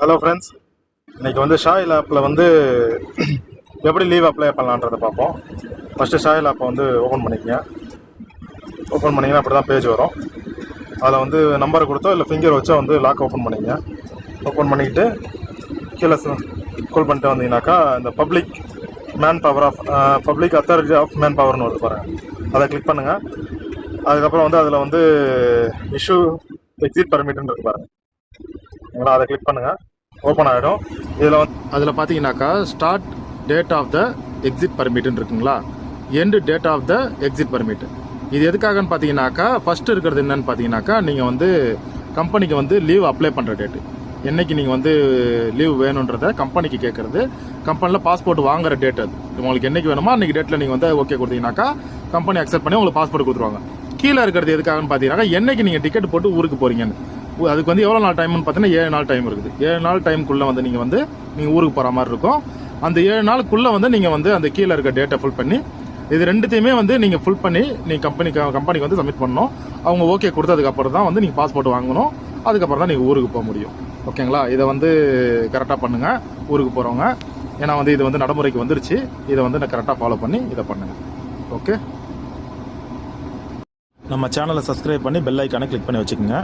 Hello friends இன்னைக்கு வந்து ஷாயில் ஆப்பில் வந்து எப்படி லீவ் அப்ளை பண்ணலான்றதை பார்ப்போம். ஃபஸ்ட்டு ஷாயில் ஆப்பை வந்து ஓப்பன் பண்ணிக்கங்க. ஓப்பன் பண்ணிங்கன்னா அப்படி தான் பேஜ் வரும். அதில் வந்து நம்பர் கொடுத்தோ இல்லை ஃபிங்கர் வச்சோ வந்து லாக் ஓப்பன் பண்ணிக்கங்க. ஓப்பன் பண்ணிக்கிட்டு கீழே கால் பண்ணிட்டு வந்தீங்கன்னாக்கா இந்த public man power of public authority of man பவர்னு வருது பாருங்கள் அதை கிளிக் பண்ணுங்கள் அதுக்கப்புறம் வந்து அதில் வந்து இஷ்யூ எக்ஸிட் பர்மிட்னு இருக்கு பாருங்கள் ஓகேங்களா அதை கிளிக் பண்ணுங்கள் ஓப்பன் ஆகிடும் இதில் வந்து அதில் பார்த்தீங்கன்னாக்கா start date of the exit பர்மிட்னு இருக்குங்களா? End date of the exit permit இது எதுக்காகன்னு பார்த்தீங்கன்னாக்கா ஃபஸ்ட்டு இருக்கிறது என்னன்னு பார்த்தீங்கன்னாக்கா நீங்கள் வந்து கம்பெனிக்கு வந்து லீவ் அப்ளை பண்ணுற டேட்டு என்னைக்கு நீங்கள் வந்து லீவ் வேணுன்றத கம்பெனிக்கு கேட்குறது கம்பெனியில் பாஸ்போர்ட் வாங்குற டேட் அது. உங்களுக்கு என்னைக்கு வேணுமோ அன்றைக்கி டேட்டில் நீங்கள் வந்து ஓகே கொடுத்தீங்கன்னாக்கா கம்பெனி அக்செப்ட் பண்ணி உங்களுக்கு பாஸ்போர்ட் கொடுத்துருவாங்க. கீழே இருக்கிறது எதுக்காகன்னு பார்த்தீங்கன்னாக்கா என்னைக்கு நீங்கள் டிக்கெட் போட்டு ஊருக்கு போகிறீங்கன்னு அதுக்கு வந்து எவ்வளோ நாள் டைம்னு பார்த்தீங்கன்னா ஏழு நாள் டைம் இருக்குது. ஏழு நாள் டைமுக்குள்ளே வந்து நீங்கள் வந்து நீங்கள் ஊருக்கு போகிற மாதிரி இருக்கும். அந்த ஏழு நாளுக்குள்ளே வந்து நீங்கள் வந்து அந்த கீழே இருக்க டேட்டை ஃபுல் பண்ணி இது ரெண்டுத்தையுமே வந்து நீங்கள் ஃபுல் பண்ணி நீங்கள் கம்பெனி கம்பெனிக்கு வந்து சப்மிட் பண்ணணும். அவங்க ஓகே கொடுத்ததுக்கப்புறம் தான் வந்து நீங்கள் பாஸ்போர்ட் வாங்கணும். அதுக்கப்புறம் தான் நீங்கள் ஊருக்கு போக முடியும். ஓகேங்களா இதை வந்து கரெக்டாக பண்ணுங்கள் ஊருக்கு போகிறவங்க ஏன்னா வந்து இது வந்து நடைமுறைக்கு வந்துருச்சு. இதை வந்து நான் கரெக்டாக ஃபாலோ பண்ணி இதை பண்ணுங்கள் ஓகே நம்ம சேனலை சப்ஸ்கிரைப் பண்ணி பெல் ஐக்கானை கிளிக் பண்ணி வச்சுக்கோங்க.